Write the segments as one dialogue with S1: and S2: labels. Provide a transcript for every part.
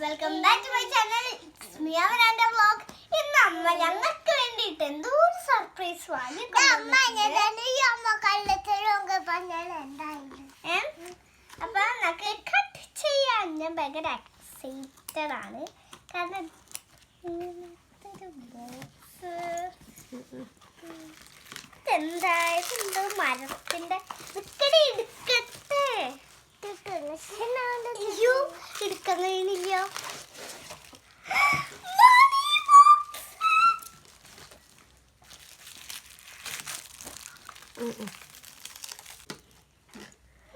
S1: Welcome back to my channel മിയാവനാന്റെ vlog ഇന്ന് അമ്മ ഞങ്ങൾക്ക് വേണ്ടിയിട്ട് എന്തോ ഒരു സർപ്രൈസ് വാങ്ങി അപ്പൊ നമുക്ക് കട്ട് ചെയ്യാൻ ഞാൻ ഭയങ്കര എക്സൈറ്റഡ് ആണ്. കാരണം എന്തായാലും എന്തോ മരത്തിന്റെ ഇടുക്കട്ടെ ഇടുക്കട്ടെ Mario. Mommy box.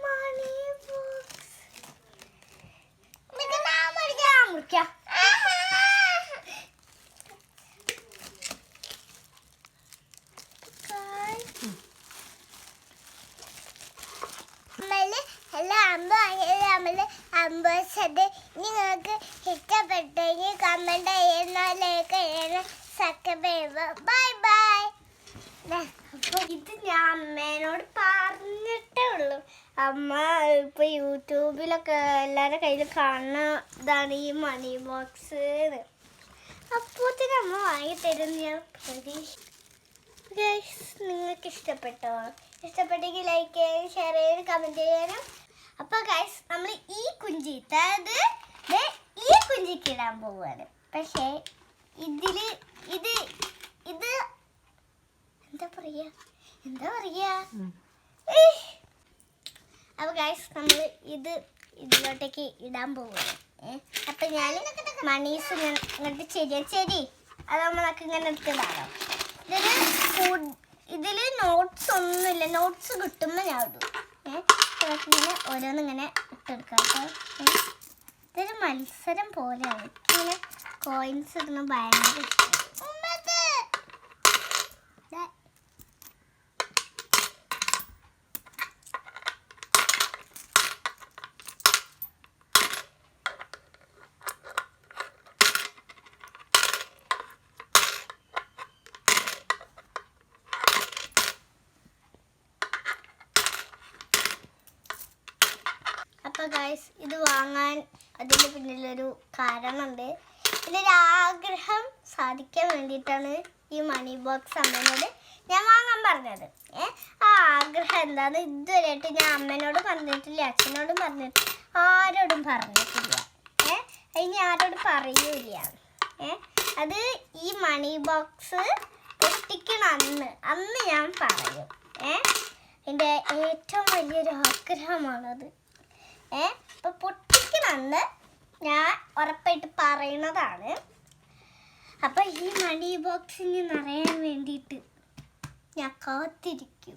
S1: Mommy box. Look at that, Maria.
S2: നിങ്ങൾക്ക് ഇഷ്ടപ്പെട്ടെങ്കിൽ കമന്റ് ചെയ്യുന്നതിലേക്ക് ബൈ ബൈ
S1: അപ്പൊ ഇത് ഞാൻ അമ്മേനോട് പറഞ്ഞിട്ടേ ഉള്ളൂ. അമ്മ ഇപ്പൊ യൂട്യൂബിലൊക്കെ എല്ലാരുടെ കയ്യിൽ കാണുന്ന ഇതാണ് ഈ മണി ബോക്സ് അപ്പോത്തിന് അമ്മ വാങ്ങി തരും ഞാൻ പ്രതീക്ഷ നിങ്ങൾക്ക് ഇഷ്ടപ്പെട്ടോ ഇഷ്ടപ്പെട്ടെങ്കിൽ ലൈക്ക് ചെയ്യാനും ഷെയർ ചെയ്യാനും കമന്റ് ചെയ്യാനും. അപ്പൊ ഗൈസ് നമ്മൾ ഈ കുഞ്ചി അതായത് ഈ കുഞ്ചിക്ക് ഇടാൻ പോവാണ്. പക്ഷേ ഇതിൽ ഇത് ഇത് എന്താ പറയാ? എന്താ പറയാ? ഏയ്. അപ്പൊ ഗൈസ് നമ്മൾ ഇത് ഇതിലോട്ടേക്ക് ഇടാൻ പോവുകയാണ് ഏഹ് അപ്പൊ ഞാൻ മണീസ് ഇങ്ങോട്ട് ശരി ചെരി. അത് നമ്മളൊക്കെ ഇങ്ങനെ എടുത്തിടാലോ. ഇതിൽ ഇതിൽ നോട്ട്സ് ഒന്നുമില്ല. നോട്ട്സ് കിട്ടുമ്പോ ഞാൻ ഇടും. ഏ ഇങ്ങനെ ഓരോന്ന് ഇങ്ങനെ ഇട്ടെടുക്കാം ഇതൊരു മത്സരം പോലെയാണ്. ഇങ്ങനെ കോയിൻസ് ഇടുന്ന ഭയങ്കര ഇഷ്ടമാണ്. അപ്പൊ ഗൈസ് ഇത് വാങ്ങാൻ അതിന്റെ പിന്നിലൊരു കാരണമുണ്ട്. എന്റെ ആഗ്രഹം സാധിക്കാൻ വേണ്ടിയിട്ടാണ് ഈ മണി ബോക്സ് അമ്മേനോട് ഞാൻ വാങ്ങാൻ പറഞ്ഞത്. ഏ ആ ആഗ്രഹം എന്താന്ന് ഇതുവരെയായിട്ട് ഞാൻ അമ്മേനോട് പറഞ്ഞിട്ടില്ല അച്ഛനോടും പറഞ്ഞിട്ടില്ല ആരോടും പറഞ്ഞിട്ടില്ല. ഏ ഇനി ആരോടും പറയൂല ഏ അത് ഈ മണി ബോക്സ് പൊട്ടിക്കണം അന്ന്. അന്ന് ഞാൻ പറയും. ഏ എന്റെ ഏറ്റവും വലിയൊരു ആഗ്രഹമാണത്. ഏ? അപ്പൊ പൊട്ടിക്കണമെന്ന് ഞാൻ ഉറപ്പായിട്ട് പറയുന്നതാണ് അപ്പൊ ഈ മണി ബോക്സിന് നിറയാൻ വേണ്ടിയിട്ട് ഞാൻ കാത്തിരിക്കും.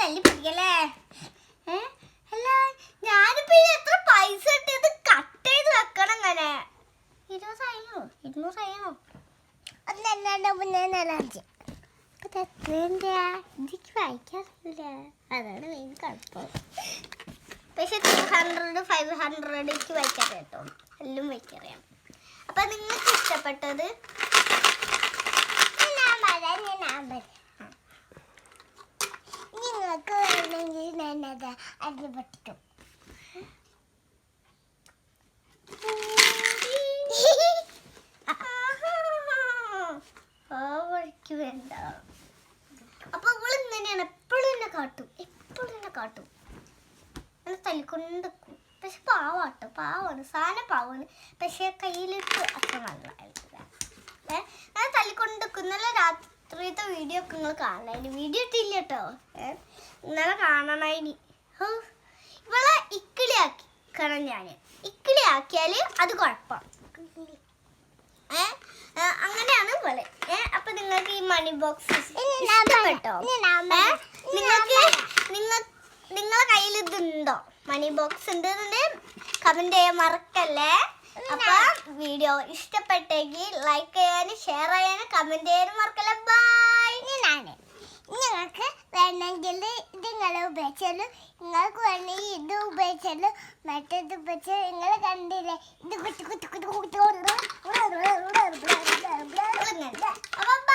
S1: തല്ലി പിടിക്കല്ലേ ഏ? അല്ല ഞാനിപ്പോ എത്ര പൈസ ഇട്ടത് കട്ട് ചെയ്ത് വെക്കണം അങ്ങനെ ഇരുപത് ആയിരുന്നു
S2: ഇരുന്നൂറ് ആയിരുന്നു ഒന്നല്ലാണ്ട്
S1: പിന്നെ നാലാഞ്ച് എത്രയുണ്ട് എനിക്ക് വായിക്കാറില്ല അതാണ് മെയിൻ കുഴപ്പം. പക്ഷെ ടു ഹൺഡ്രഡ് ഫൈവ് ഹൺഡ്രഡ് എനിക്ക് കേട്ടോ. എല്ലാം വായിക്കറിയാം. അപ്പൊ നിങ്ങൾക്ക് ഇഷ്ടപ്പെട്ടത്?
S2: ഞാൻ പറയാം ഞാൻ പറയാം നിങ്ങൾക്ക് വേണമെങ്കിൽ ഞാനത് അടി പൊട്ടിക്കും
S1: ഓ വഴിക്ക് വേണ്ട അപ്പൊ അവൾ ഇങ്ങനെയാണ് എപ്പോഴും എന്നെ കാട്ടും. എപ്പോഴും എന്നെ കാട്ടും. എന്നെ തല്ലിക്കൊണ്ടിരിക്കും പക്ഷെ പാവാട്ടോ. പാവാണ്. സാധനം പാവാണ്. പക്ഷെ കയ്യിലിട്ട് അത്ര നല്ല ഏഹ് ഞാൻ തല്ലിക്കൊണ്ടിരിക്കും ഇന്നലെ രാത്രിയത്തെ വീഡിയോ ഒക്കെ നിങ്ങൾ കാണാനി വീഡിയോ ഇട്ടില്ല കേട്ടോ. ഏഹ് ഇന്നലെ കാണണായിനി ഹോ. ഇവളെ ഇക്കിളിയാക്കണം ഞാൻ ഇക്കിളിയാക്കിയാൽ അത് കുഴപ്പം. ഏഹ് അങ്ങനെയാണ് പോലെ ഏഹ് അപ്പൊ നിങ്ങൾക്ക് ഈ മണി ബോക്സ്
S2: കേട്ടോ ഏഹ്.
S1: ഇഷ്ടപ്പെട്ടോ? നിങ്ങൾക്ക് നിങ്ങൾ നിങ്ങളെ കയ്യിൽ ഇതുണ്ടോ? മണി ബോക്സ് ഉണ്ട് കമന്റ് ചെയ്യാൻ മറക്കല്ലേ? അപ്പൊ വീഡിയോ ഇഷ്ടപ്പെട്ടെങ്കിൽ ലൈക്ക് ചെയ്യാനും ഷെയർ ചെയ്യാനും കമന്റ് ചെയ്യാനും മറക്കല്ലേ? ബൈ
S2: നിങ്ങൾക്ക് വേണമെങ്കിൽ ഇത് നിങ്ങൾ ഉപയോഗിച്ചാലും നിങ്ങൾക്ക് വേണമെങ്കിൽ ഇത് ഉപയോഗിച്ചാലും മറ്റേത് ഉപയോഗിച്ച് നിങ്ങൾ കണ്ടില്ലേ? ഇത് കുത്തി കുത്തി കുത്തി കുത്തി
S1: കൊണ്ട് ബൈ